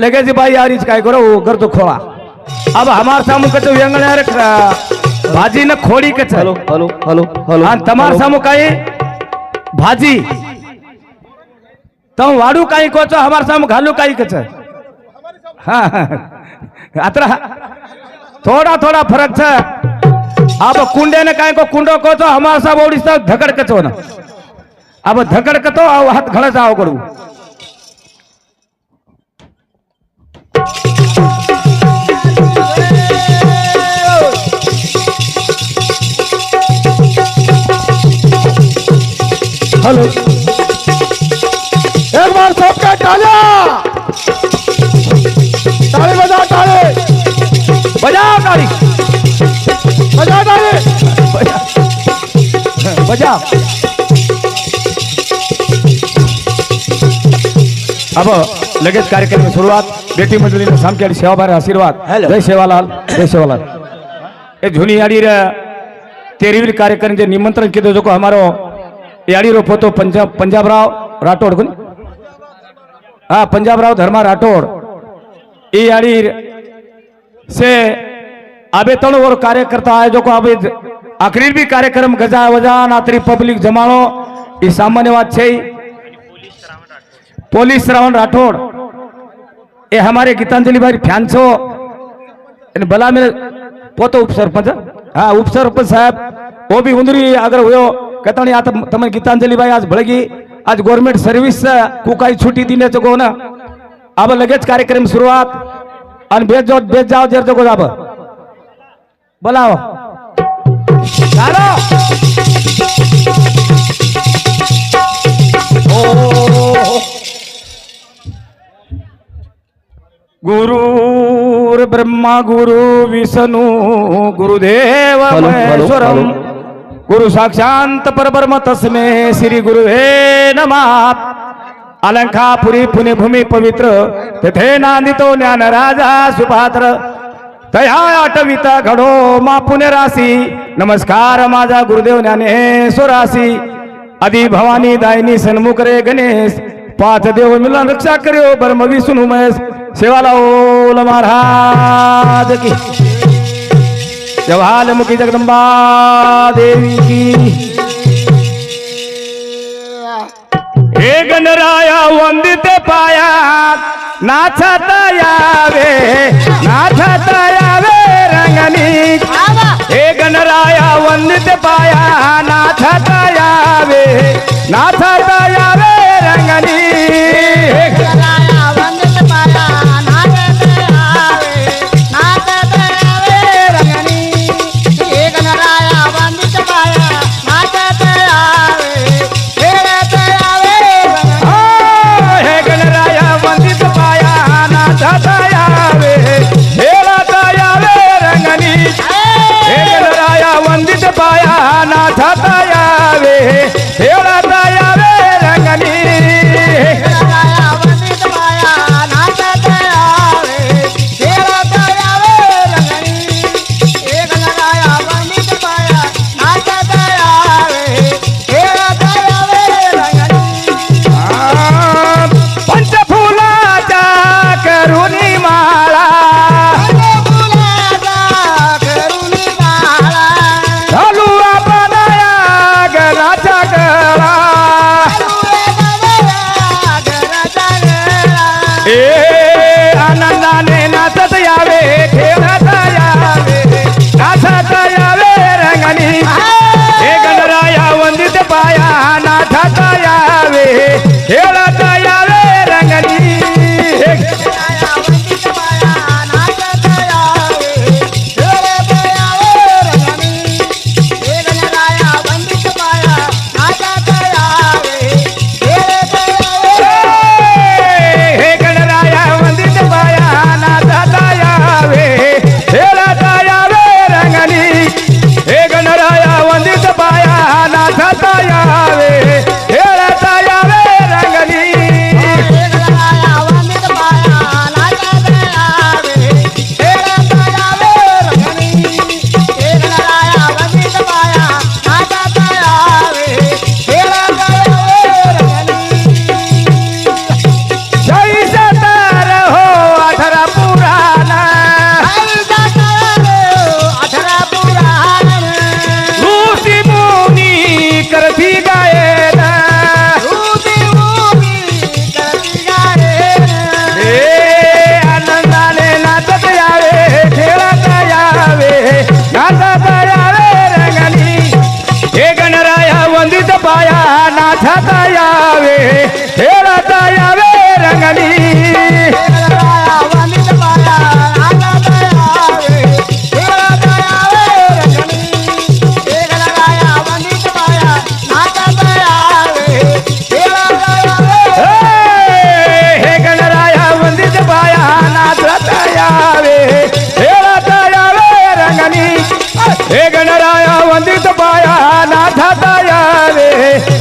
लगेच बाई आरीच काय करो करतो खोळा. अब हमार सामू कच व्यंगणार भाजी न खोडी कच हॅलो हॅलो हॅलो हॅलो. तमार सामू काय? भाजी. तम वाडू काही कोच हमार सामू घालू काही कच हा अत्र. थोडा थोडा फरक छ. अब कुंडे ने काय को कुंडो कोच हमार साहब ओडिसा धकड़ कचो ना. अब धकड़ कतो आव हाथ घड़ा जाओ करू। हेलो। एक बार सबका तालिया ताली बजा ताली बजाओ ताली बजा ताली बजा बजा। अब लगेच कार्यक्रम सुरुवात बेटी मंडळीने साम केली सेवाभार आशीर्वाद Hello. जय सेवालाल जय सेवालाल એ જૂની યાડી રે તેરવીર કાર્યક્રમ જે નિમંત્રણ કીધું જો અમારો યાડીરો પોતો પંજાબ પંજાબરાવ રાઠોડ કોણ હા પંજાબરાવ ધર્મા રાઠોડ એ याडी से आबे तण और कार्यकर्ता आयोजको आबे आखरी भी कार्यक्रम गजा वजा नातरी पब्लिक जमानो ये सामान्य बात છે પોલીસ રાવણ રાઠોડ. એ અમારે ગીતાંજલિભાઈ ફ્યાન છો? અને ભલા મેં પોતો ઉપસરપંચ, હા? ઉપસરપંચ સાહેબ, ઓ બી ઉંદરી આગળ હોયો કહેતા આ તમે ગીતાંજલિભાઈ આજ ભળગી. આજ ગવર્મેન્ટ સર્વિસ કુકાઈ છૂટી દીને ચકો ને? આબ લગે જ કાર્યક્રમ શરૂઆત. અને ભેજ જાઓ ભેજ જાઓ, જેર ચકો આબ બોલાવો. ચાલો गुरुर ब्रह्मा गुरु विष्णू गुरुदेव महेश्वरम। हॅलो. गुरु साक्षांत परब्रह्म तस्मे श्री गुरुवे नमात अलंकापुरी पुणे भूमी पवित्र तेथे नांदितो ज्ञान राजा सुपात्र। तया आठविता घडो मा पुणे राशी नमस्कार माझा गुरुदेव ज्ञानेश्वरासी आदि भवानी दायनी सन्मुख रे गणेश। पाच देव मिलन रक्षा करो ब्रह्म विष्णू महेश। सेवाला ओल महाराज की। जवालमुखी जगदंबा देवी की। गणराया, वंदित पाया नाचत यावे नाचत यावे रंगनी। हे गणराया, वंदित पाया नाचत यावे नाचत यावे रंगनी। हे गणराया છતાય આવે ખેડતા આવે રંગની.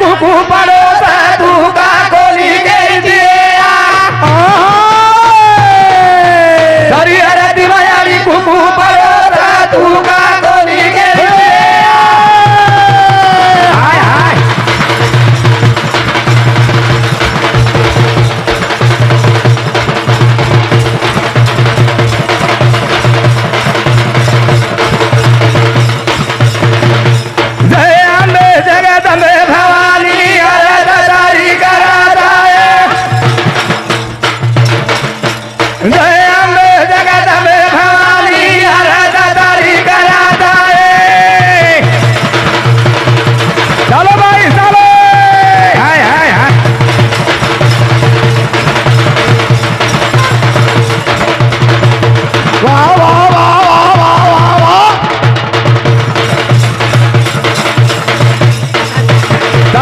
குக்கு பட.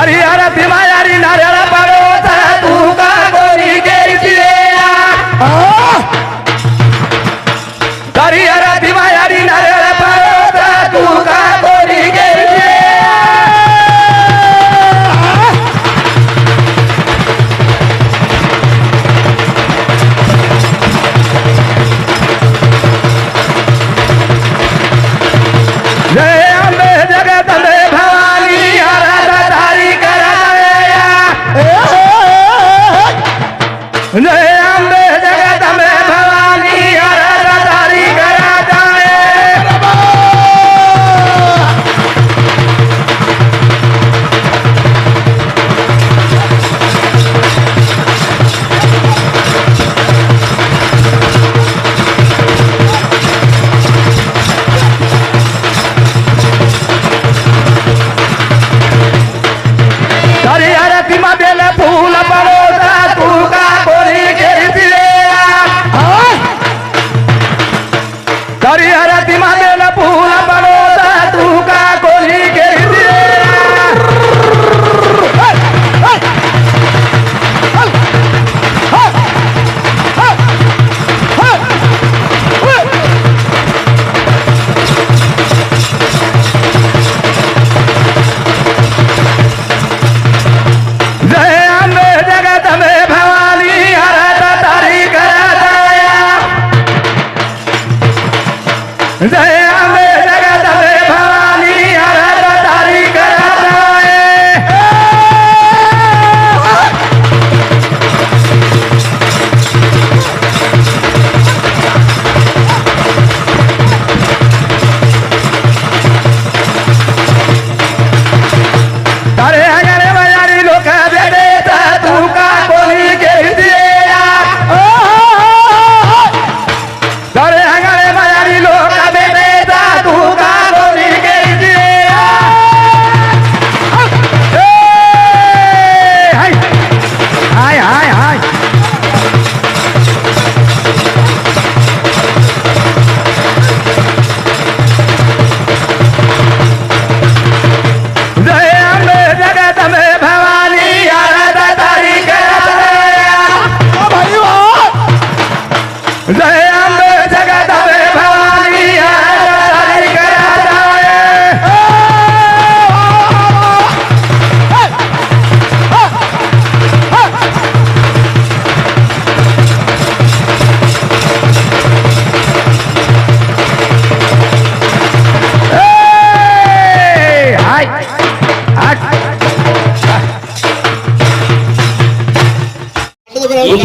हरिहर भीमा हरी नारायण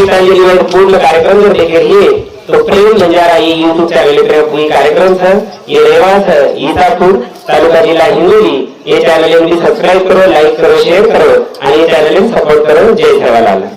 गीतांजलि पूर्ण कार्यक्रम जर देख रही तो प्रेम बंजारा ये यूट्यूब चैनल पर कोई कार्यक्रम था? ये रेवास है ईसापुर तालुका जिला हिंगोली। ये चॅनल सब्सक्राईब करो लाईक करो शेअर करो आणि या चॅनल सपोर्ट करो जय सेवालाल